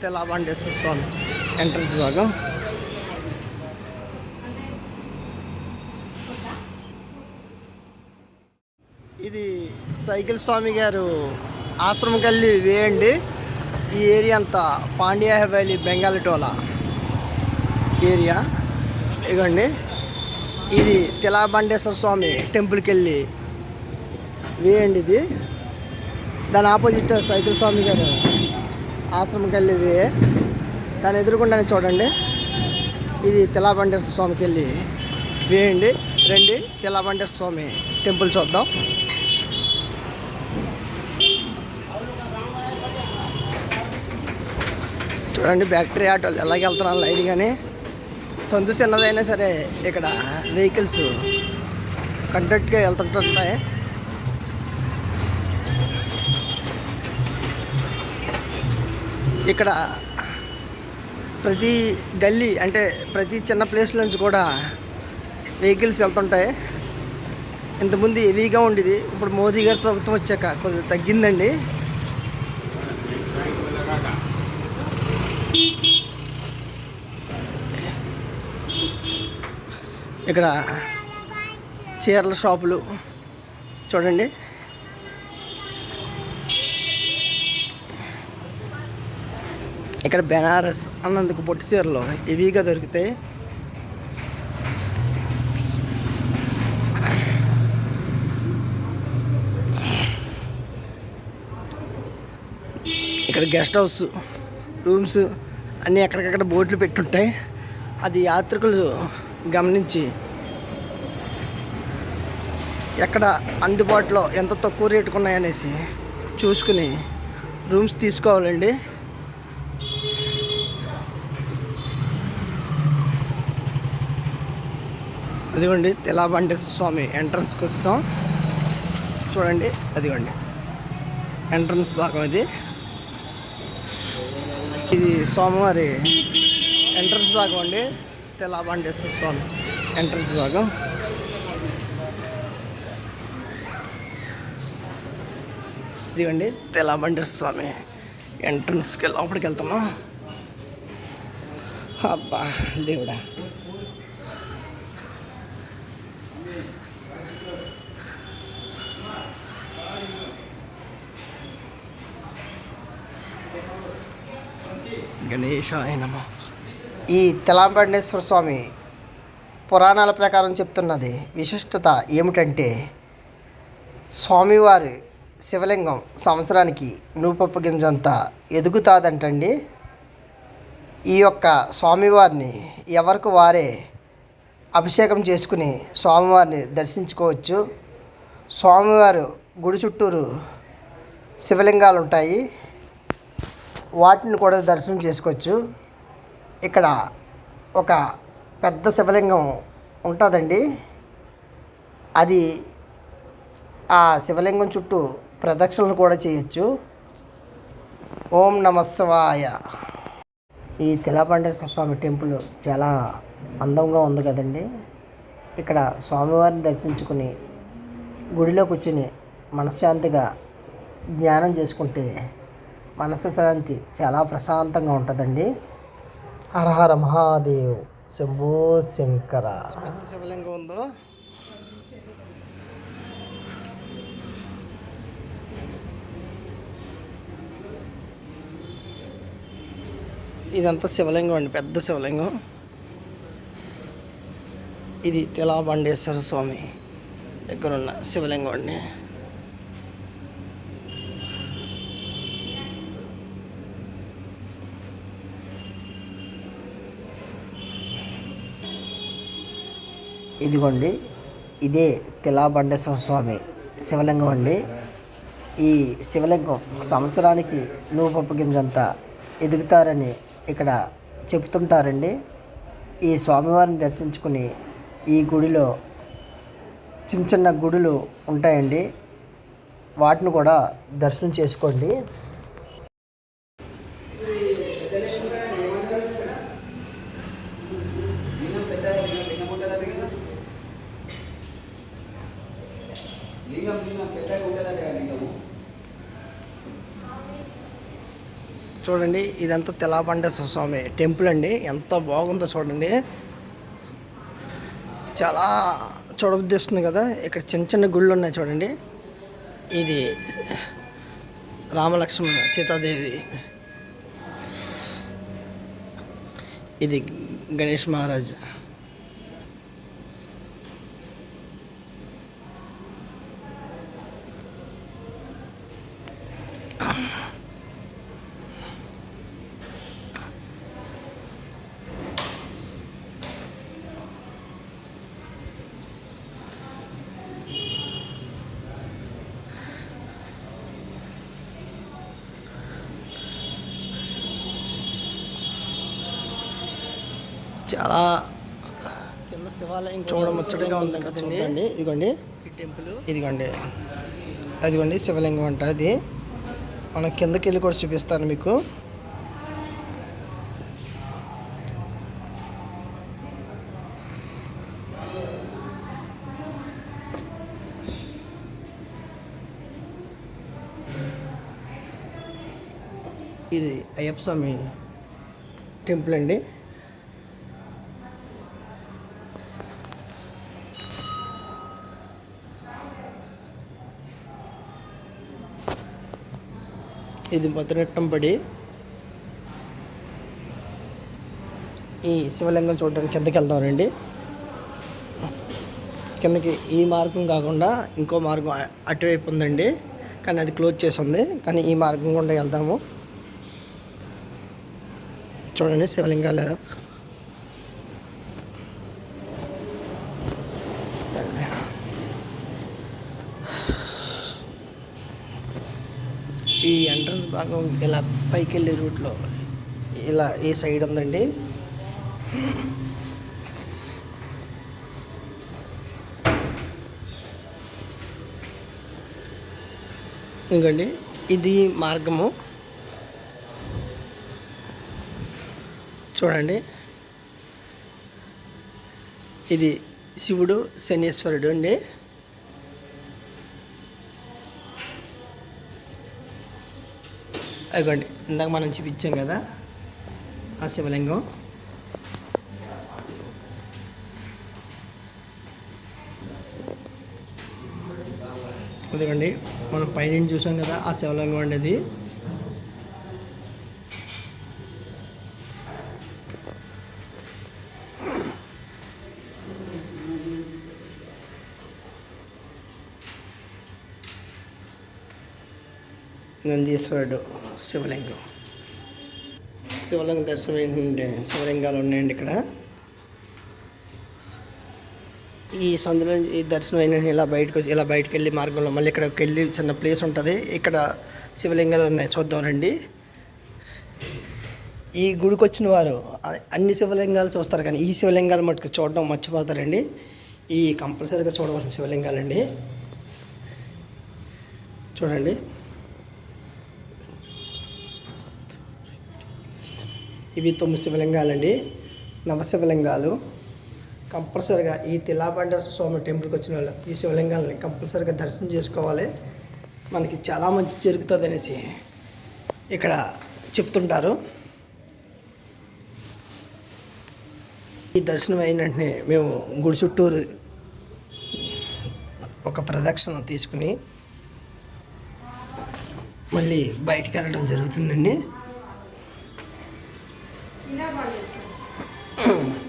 తెల్లబండేశ్వర స్వామి entrance భాగం. ఇది cycle స్వామి గారు ఆశ్రమకల్లి వేయండి. ఈ ఏరియా అంతా పాండ్యా వ్యాలీ బెంగాల్ టోలా ఏరియా. ఇగోండి. ఇది తిలాబండేశ్వర స్వామి టెంపుల్కి వెళ్ళి వేయండి ఇది. దాని ఆపోజిట్ సైకిల్ స్వామి గారు ఆశ్రమంకి వెళ్ళి దాని ఎదురుకుండానే చూడండి. ఇది తెలాబండేశ్వర స్వామికి వెళ్ళి వేయండి. రండి. తెలాబండేశ్వర స్వామి టెంపుల్ చూద్దాం. చూడండి బ్యాక్టరీ ఆటోలు ఎలాగ వెళ్తున్నారు లైన్ కానీ సందు చిన్నదైనా సరే ఇక్కడ వెహికల్స్ కంటెక్ట్గా వెళ్తుంటున్నాయి ఇక్కడ ప్రతి గల్లీ అంటే ప్రతి చిన్న ప్లేస్ నుంచి కూడా వెహికల్స్ వెళ్తుంటాయి. ఇంతకుముందు హెవీగా ఉండేది. ఇప్పుడు మోదీ గారి ప్రభుత్వం వచ్చాక కొద్దిగా తగ్గిందండి. ఇక్కడ చీరల షాపులు చూడండి. ఇక్కడ బెనారస్ అన్నందుకు పొట్టి చీరలు హెవీగా దొరుకుతాయి ఇక్కడ గెస్ట్ హౌస్ రూమ్స్ అన్నీ ఎక్కడికక్కడ బోర్డులు పెట్టుంటాయి అది యాత్రికులు గమనించి ఎక్కడ అందుబాటులో ఎంత తక్కువ రేటుకు ఉన్నాయనేసి చూసుకుని రూమ్స్ తీసుకోవాలండి. అదిగోండి తెలాబండేశ్వర స్వామి ఎంట్రన్స్కి వస్తాం. చూడండి అదిగోండి. ఎంట్రన్స్ భాగం ఇది. ఇది స్వామివారి ఎంట్రన్స్ భాగం అండి. తెలాబండేశ్వర స్వామి ఎంట్రన్స్ భాగం. ఇదిగోండి తెలాబండేశ్వర స్వామి ఎంట్రన్స్కి లోపలికి వెళ్తున్నాం. అబ్బా దేవుడా. గణేశాయ నమ. ఈ తెలాంబేశ్వర స్వామి పురాణాల ప్రకారం చెప్తున్నది విశిష్టత ఏమిటంటే స్వామివారి శివలింగం సంవత్సరానికి నూపప్పు గింజంత ఎదుగుతాదంటండి. ఈ యొక్క స్వామివారిని ఎవరికి వారే అభిషేకం చేసుకుని స్వామివారిని దర్శించుకోవచ్చు. స్వామివారు గుడి చుట్టూరు శివలింగాలు ఉంటాయి వాటిని కూడా దర్శనం చేసుకోవచ్చు. ఇక్కడ ఒక పెద్ద శివలింగం ఉంటుందండి. అది ఆ శివలింగం చుట్టూ ప్రదక్షిణలు కూడా చేయొచ్చు. ఓం నమస్వాయ ఈ తిలాపండేశ్వర స్వామి టెంపుల్ చాలా అందంగా ఉంది కదండి. ఇక్కడ స్వామివారిని దర్శించుకుని గుడిలో కూర్చుని మనశ్శాంతిగా ధ్యానం చేసుకుంటే మనశ్శాంతి చాలా ప్రశాంతంగా ఉంటుందండి. హరహర మహాదేవ్. శంభో శంకర. శివలింగం ఉందో? ఇదంతా శివలింగం అండి పెద్ద శివలింగం. ఇది తిలాబండేశ్వర స్వామి దగ్గర ఉన్న శివలింగం అండి. ఇదిగోండి ఇదే తిలాబండేశ్వర స్వామి శివలింగం అండి. ఈ శివలింగం సంవత్సరానికి నూపప్పు గింజంతా ఎదుగుతారని ఇక్కడ చెప్తుంటారండి ఈ స్వామివారిని దర్శించుకుని ఈ గుడిలో చిన్న చిన్న గుడులు ఉంటాయండి. వాటిని కూడా దర్శనం చేసుకోండి. చూడండి ఇదంతా తెలాబండేశ్వర స్వామి టెంపుల్ అండి. ఎంత బాగుందో చూడండి. చాలా చూడబుద్ధిస్తుంది కదా. ఇక్కడ చిన్న చిన్న గుళ్ళు ఉన్నాయి చూడండి. ఇది రామలక్ష్మణ సీతాదేవి. ఇది గణేష్ మహారాజ్. చాలా కింద శివాలయం చూడముచ్చటగా ఉంది. కదండి చూడండి. ఇదిగోండి. టెంపుల్. ఇదిగోండి. అదిగోండి శివలింగం అంట అది. మనం కిందకి వెళ్ళి కూడా చూపిస్తాను మీకు. ఇది అయ్యప్ప స్వామి టెంపుల్ అండి. ఇది మొదలెట్టం పడి ఈ శివలింగం చూడడానికి కిందకి వెళ్దాం రండి. కిందకి ఈ మార్గం కాకుండా ఇంకో మార్గం అటువైపు ఉందండి. కానీ అది క్లోజ్ చేసి ఉంది. కానీ ఈ మార్గం గుండా వెళ్దాము. చూడండి శివలింగాలు. ఈ ఎంట్రన్స్ భాగం ఇలా పైకి వెళ్ళే రూట్లో ఇలా ఈ సైడ్ ఉందండి? ఇంకండి ఇది మార్గము. చూడండి. ఇది శివుడు శనీశ్వరుడు అండి. అదిగోండి ఇందాక మనం చూపించాం కదా ఆ శివలింగం. అదిగోండి మనం పైనుంచి చూసాం కదా ఆ శివలింగం అండి అది. నందీశ్వరుడు శివలింగం. శివలింగ దర్శనం ఏంటంటే శివలింగాలు ఉన్నాయండి ఇక్కడ. ఈ సందులో ఈ దర్శనం ఏంటంటే ఇలా బయటకు ఇలా బయటకు వెళ్ళి మార్గంలో మళ్ళీ ఇక్కడికి వెళ్ళి చిన్న ప్లేస్ ఉంటుంది. ఇక్కడ శివలింగాలు ఉన్నాయి చూద్దాం రండి. ఈ గుడికి వచ్చిన వారు అన్ని శివలింగాలు చూస్తారు కానీ ఈ శివలింగాలు మటుకు చూడడం మర్చిపోతారండి. ఈ కంపల్సరీగా చూడవలసిన శివలింగాలండి. చూడండి. ఇవి తొమ్మిది శివలింగాలండి. నవశివలింగాలు కంపల్సరిగా ఈ తిలాబండ స్వామి టెంపుల్కి వచ్చిన వాళ్ళు ఈ శివలింగాలని కంపల్సరిగా దర్శనం చేసుకోవాలి. మనకి చాలా మంచి జరుగుతుంది అనేసి ఇక్కడ చెప్తుంటారు. ఈ దర్శనం అయిన వెంటనే మేము గుడి చుట్టూరు ఒక ప్రదక్షిణ తీసుకుని మళ్ళీ బయటికి వెళ్ళడం జరుగుతుందండి. 你来吧就行。